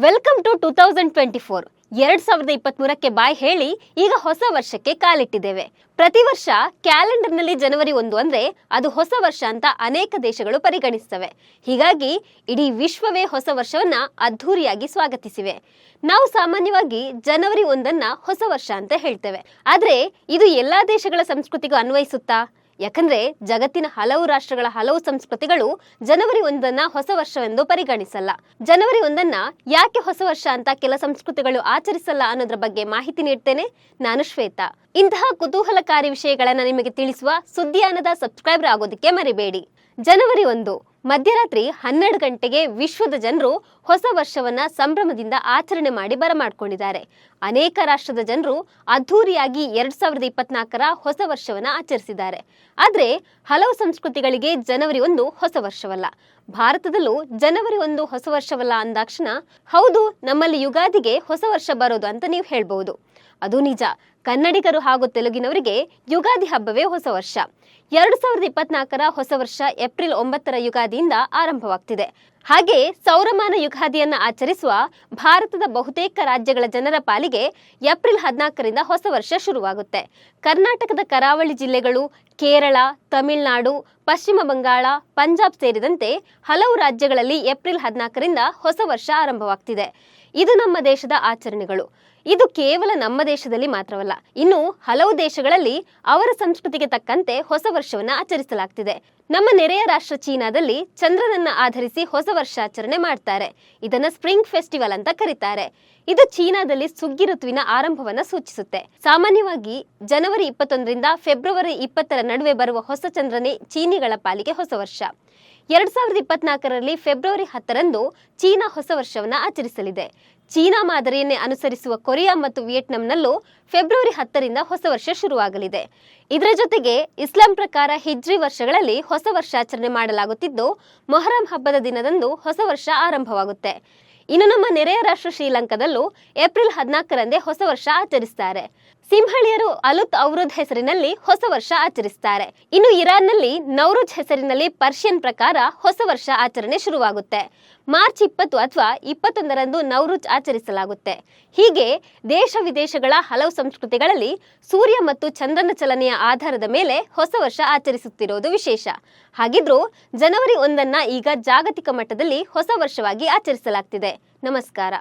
Welcome to two thousand twenty four ಎರಡ್ ಸಾವಿರದ ಇಪ್ಪತ್ಮೂರಕ್ಕೆ ಬಾಯ್ ಹೇಳಿ ಈಗ ಹೊಸ ವರ್ಷಕ್ಕೆ ಕಾಲಿಟ್ಟಿದ್ದೇವೆ. ಪ್ರತಿ ವರ್ಷ ಕ್ಯಾಲೆಂಡರ್ನಲ್ಲಿ ಜನವರಿ ಒಂದು ಅಂದ್ರೆ ಅದು ಹೊಸ ವರ್ಷ ಅಂತ ಅನೇಕ ದೇಶಗಳು ಪರಿಗಣಿಸ್ತವೆ ಹೀಗಾಗಿ ಇಡೀ ವಿಶ್ವವೇ ಹೊಸ ವರ್ಷವನ್ನ ಅದ್ಧೂರಿಯಾಗಿ ಸ್ವಾಗತಿಸಿವೆ. ನಾವು ಸಾಮಾನ್ಯವಾಗಿ ಜನವರಿ ಒಂದನ್ನ ಹೊಸ ವರ್ಷ ಅಂತ ಹೇಳ್ತೇವೆ. ಆದ್ರೆ ಇದು ಎಲ್ಲಾ ದೇಶಗಳ ಸಂಸ್ಕೃತಿಗೂ ಅನ್ವಯಿಸುತ್ತಾ? ಯಾಕಂದ್ರೆ ಜಗತ್ತಿನ ಹಲವು ರಾಷ್ಟ್ರಗಳ ಹಲವು ಸಂಸ್ಕೃತಿಗಳು ಜನವರಿ ಒಂದನ್ನ ಹೊಸ ವರ್ಷವೆಂದು ಪರಿಗಣಿಸಲ್ಲ. ಜನವರಿ ಒಂದನ್ನ ಯಾಕೆ ಹೊಸ ವರ್ಷ ಅಂತ ಕೆಲ ಸಂಸ್ಕೃತಿಗಳು ಆಚರಿಸಲ್ಲ ಅನ್ನೋದ್ರ ಬಗ್ಗೆ ಮಾಹಿತಿ ನೀಡ್ತೇನೆ ನಾನು ಶ್ವೇತಾ. ಇಂತಹ ಕುತೂಹಲಕಾರಿ ವಿಷಯಗಳನ್ನ ನಿಮಗೆ ತಿಳಿಸುವ ಸುದ್ದಿಯಾನದ ಸಬ್ಸ್ಕ್ರೈಬರ್ ಆಗೋದಕ್ಕೆ ಮರಿಬೇಡಿ. ಜನವರಿ ಒಂದು. ಮಧ್ಯರಾತ್ರಿ ಹನ್ನೆರಡು ಗಂಟೆಗೆ ವಿಶ್ವದ ಜನರು ಹೊಸ ವರ್ಷವನ್ನ ಸಂಭ್ರಮದಿಂದ ಆಚರಣೆ ಮಾಡಿ ಬರಮಾಡಿಕೊಂಡಿದ್ದಾರೆ. ಅನೇಕ ರಾಷ್ಟ್ರದ ಜನರು ಅದ್ಧೂರಿಯಾಗಿ ಎರಡ್ ಸಾವಿರದ ಇಪ್ಪತ್ನಾಲ್ಕರ ಹೊಸ ವರ್ಷವನ್ನ ಆಚರಿಸಿದ್ದಾರೆ. ಆದ್ರೆ ಹಲವು ಸಂಸ್ಕೃತಿಗಳಿಗೆ ಜನವರಿ ಒಂದು ಹೊಸ ವರ್ಷವಲ್ಲ. ಭಾರತದಲ್ಲೂ ಜನವರಿ ಒಂದು ಹೊಸ ವರ್ಷವಲ್ಲ ಅಂದಾಕ್ಷಣ ಹೌದು, ನಮ್ಮಲ್ಲಿ ಯುಗಾದಿಗೆ ಹೊಸ ವರ್ಷ ಬರೋದು ಅಂತ ನೀವು ಹೇಳ್ಬಹುದು. ಅದು ನಿಜ. ಕನ್ನಡಿಗರು ಹಾಗೂ ತೆಲುಗಿನವರಿಗೆ ಯುಗಾದಿ ಹಬ್ಬವೇ ಹೊಸ ವರ್ಷ. ಎರಡು ಸಾವಿರದ ಇಪ್ಪತ್ನಾಲ್ಕರ ಹೊಸ ವರ್ಷ ಏಪ್ರಿಲ್ ಒಂಬತ್ತರ ಯುಗಾದಿಯಿಂದ ಆರಂಭವಾಗ್ತಿದೆ. ಹಾಗೆ ಸೌರಮಾನ ಯುಗಾದಿಯನ್ನ ಆಚರಿಸುವ ಭಾರತದ ಬಹುತೇಕ ರಾಜ್ಯಗಳ ಜನರ ಪಾಲಿಗೆ ಏಪ್ರಿಲ್ ಹದಿನಾಲ್ಕರಿಂದ ಹೊಸ ವರ್ಷ ಶುರುವಾಗುತ್ತೆ. ಕರ್ನಾಟಕದ ಕರಾವಳಿ ಜಿಲ್ಲೆಗಳು ಕೇರಳ, ತಮಿಳುನಾಡು, ಪಶ್ಚಿಮ ಬಂಗಾಳ, ಪಂಜಾಬ್ ಸೇರಿದಂತೆ ಹಲವು ರಾಜ್ಯಗಳಲ್ಲಿ ಏಪ್ರಿಲ್ ಹದಿನಾಲ್ಕರಿಂದ ಹೊಸ ವರ್ಷ ಆರಂಭವಾಗ್ತಿದೆ. ಇದು ನಮ್ಮ ದೇಶದ ಆಚರಣೆಗಳು. ಇದು ಕೇವಲ ನಮ್ಮ ದೇಶದಲ್ಲಿ ಮಾತ್ರವಲ್ಲ, ಇನ್ನು ಹಲವು ದೇಶಗಳಲ್ಲಿ ಅವರ ಸಂಸ್ಕೃತಿಗೆ ತಕ್ಕಂತೆ ಹೊಸ ವರ್ಷವನ್ನು ಆಚರಿಸಲಾಗ್ತಿದೆ. ನಮ್ಮ ನೆರೆಯ ರಾಷ್ಟ್ರ ಚೀನಾದಲ್ಲಿ ಚಂದ್ರನನ್ನ ಆಧರಿಸಿ ಹೊಸ ವರ್ಷಾಚರಣೆ ಮಾಡ್ತಾರೆ. ಇದನ್ನ ಸ್ಪ್ರಿಂಗ್ ಫೆಸ್ಟಿವಲ್ ಅಂತ ಕರೀತಾರೆ. ಇದು ಚೀನಾದಲ್ಲಿ ಸುಗ್ಗಿ ಋತುವಿನ ಆರಂಭವನ್ನ ಸೂಚಿಸುತ್ತೆ. ಸಾಮಾನ್ಯವಾಗಿ ಜನವರಿ ಇಪ್ಪತ್ತೊಂದರಿಂದ ಫೆಬ್ರವರಿ ಇಪ್ಪತ್ತರ ನಡುವೆ ಬರುವ ಹೊಸ ಚಂದ್ರನೇ ಚೀನಿಗಳ ಪಾಲಿಗೆ ಹೊಸ ವರ್ಷ. ಎರಡ್ ಸಾವಿರದ ಇಪ್ಪತ್ನಾಲ್ಕರಲ್ಲಿ ಫೆಬ್ರವರಿ ಹತ್ತರಂದು ಚೀನಾ ಹೊಸ ವರ್ಷವನ್ನು ಆಚರಿಸಲಿದೆ. ಚೀನಾ ಮಾದರಿಯನ್ನೇ ಅನುಸರಿಸುವ ಕೊರಿಯಾ ಮತ್ತು ವಿಯೆಟ್ನಾಂನಲ್ಲೂ ಫೆಬ್ರವರಿ ಹತ್ತರಿಂದ ಹೊಸ ವರ್ಷ ಶುರುವಾಗಲಿದೆ. ಇದರ ಜೊತೆಗೆ ಇಸ್ಲಾಂ ಪ್ರಕಾರ ಹಿಜ್ರಿ ವರ್ಷಗಳಲ್ಲಿ ಹೊಸ ವರ್ಷಾಚರಣೆ ಮಾಡಲಾಗುತ್ತಿದ್ದು, ಮೊಹರಂ ಹಬ್ಬದ ದಿನದಂದು ಹೊಸ ವರ್ಷ ಆರಂಭವಾಗುತ್ತೆ. ಇನ್ನು ನಮ್ಮ ನೆರೆಯ ರಾಷ್ಟ್ರ ಶ್ರೀಲಂಕಾದಲ್ಲೂ ಏಪ್ರಿಲ್ ಹದಿನಾಲ್ಕರಂದೇ ಹೊಸ ವರ್ಷ ಆಚರಿಸ್ತಾರೆ. ಸಿಂಹಳಿಯರು ಅಲುತ್ ಅವರುದ್ ಹೆಸರಿನಲ್ಲಿ ಹೊಸ ವರ್ಷ ಆಚರಿಸ್ತಾರೆ. ಇನ್ನು ಇರಾನ್ನಲ್ಲಿ ನೌರುಜ್ ಹೆಸರಿನಲ್ಲಿ ಪರ್ಷಿಯನ್ ಪ್ರಕಾರ ಹೊಸ ವರ್ಷ ಆಚರಣೆ ಶುರುವಾಗುತ್ತೆ. ಮಾರ್ಚ್ ಇಪ್ಪತ್ತು ಅಥವಾ ಇಪ್ಪತ್ತೊಂದರಂದು ನೌರುಜ್ ಆಚರಿಸಲಾಗುತ್ತೆ. ಹೀಗೆ ದೇಶ ವಿದೇಶಗಳ ಹಲವು ಸಂಸ್ಕೃತಿಗಳಲ್ಲಿ ಸೂರ್ಯ ಮತ್ತು ಚಂದ್ರನ ಚಲನೆಯ ಆಧಾರದ ಮೇಲೆ ಹೊಸ ವರ್ಷ ಆಚರಿಸುತ್ತಿರೋದು ವಿಶೇಷ. ಹಾಗಿದ್ರೂ ಜನವರಿ ಒಂದನ್ನ ಈಗ ಜಾಗತಿಕ ಮಟ್ಟದಲ್ಲಿ ಹೊಸ ವರ್ಷವಾಗಿ ಆಚರಿಸಲಾಗ್ತಿದೆ. ನಮಸ್ಕಾರ.